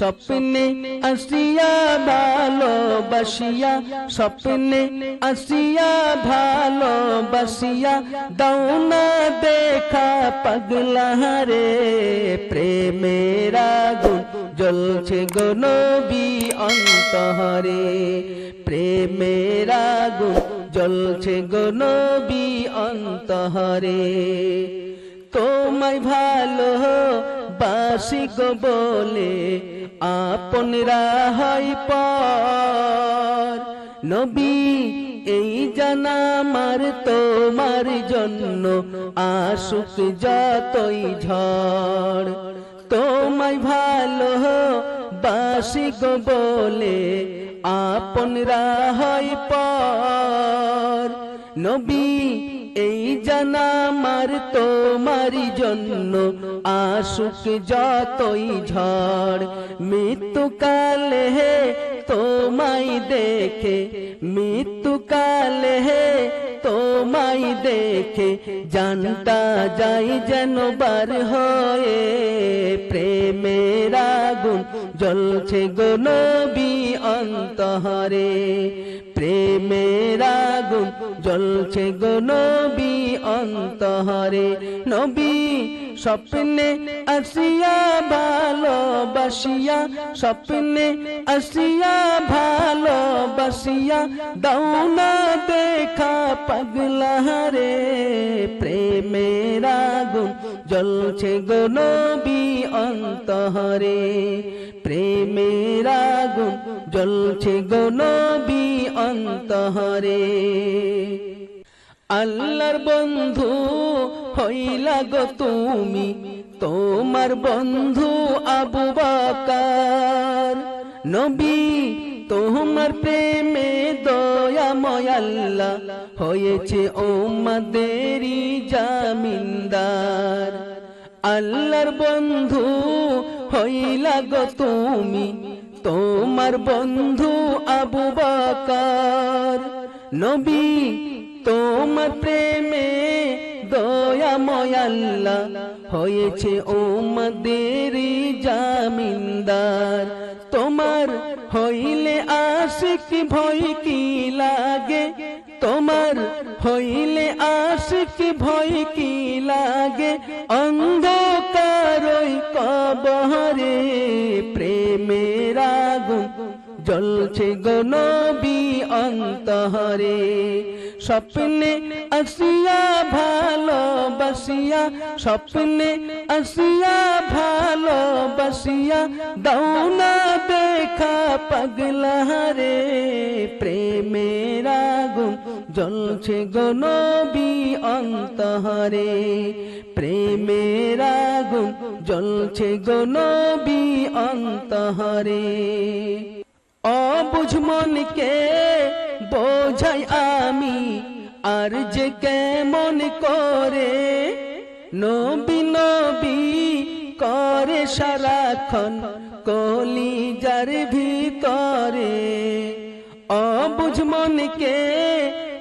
স্বপ্নে আসিয়া ভালোবাসিয়া, স্বপ্নে আসিয়া ভালোবাসিয়া, দাও না দেখা পাগলা রে প্রেমের আগুন জ্বলছে গো নবী অন্তহরে প্রেমের আগুন জ্বলছে গো নবী অন্তহরে তোমায় ভালো বাসি গো বলে আপনরা হয় পর। নবী, এই জানা জানামার তোমার জন্য আসুক যতই ঝড়। তোমায় ভালো বাসি গো বলে আপনরা হয় পর। নবী এই জানামার তোমারি জন্য আসুক যতই ঝড়। মৃত্যুকালে হে তোমায় দেখে, মৃত্যুকালে হে তোমায় দেখে, জানতা যাই যেন বার হয়ে প্রেমের আগুন জ্বলছে গো নবী অন্তহরে। প্রেমের আগুন জ্বলছে গো নবী অন্তহরে নবী স্বপ্নে আসিয়া ভালোবাসিয়া, স্বপ্নে আসিয়া ভালোবাসিয়া, দাও না দেখা পাগলা রে প্রেমের আগুন জ্বলছে গো নবী অন্তহরে প্রেমের আগুন নবী অন্তহরে আল্লাহর বন্ধু হইলা গো তুমি, তোমার বন্ধু আবু বাকার। নবী, তোমার প্রেমে দয়াময় আল্লাহ হয়েছে ওমাদেরই জামিনদার আল্লাহর বন্ধু হইলা গো তুমি, তোমার বন্ধু আবু বাকার। নবী, তোমার প্রেমে দয়াময় আল্লাহ হয়েছে ওমাদের জামিনদার। তোমার হইলে আশিক ভয় কি লাগে? তোমার হইলে আশিক ভয় কি লাগে? অন্ধকারই কবহরে জ্বলছে গনবী অন্তহরে স্বপ্নে আসিয়া ভালোবাসিয়া, স্বপ্নে আসিয়া ভালোবাসিয়া, দাও না দেখা পাগলা রে। প্রেমের আগুন জ্বলছে গনবী অন্তহরে প্রেমের আগুন জ্বলছে গনবী অন্তহরে অবুঝ মনকে বোঝাই আমি আর যে কেমন করে। নবী নবী করে সারাক্ষণ কলিজার ভিতরে। অবুঝ মনকে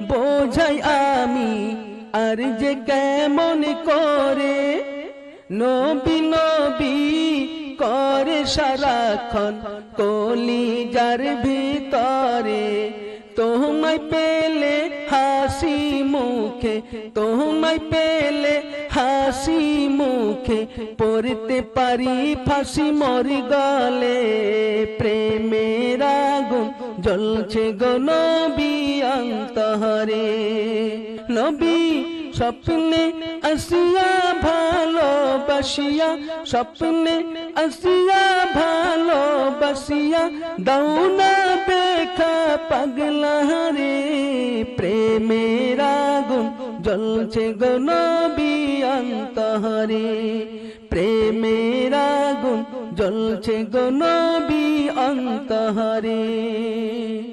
বোঝাই আমি আর যে কেমন করে। নবী নবী করে সারাক্ষণ কলিজার ভিতরে তোমায় পেলে হাসি মুখে, তোমায় পেলে হাসি মুখে, পড়তে পারি ফাঁসি মরি গলে। প্রেমের আগুন জ্বলছে গো নবী অন্তহরে নবী স্বপ্নে আসিয়া ভালোবাসিয়া, স্বপ্নে আসিয়া ভালোবাসিয়া, দাও দেখা পাগলা রে প্রেমের আগুন জ্বলছে গনবি নবী অন্তহরে প্রেমের আগুন জ্বলছে গনবি নবী অন্তহরে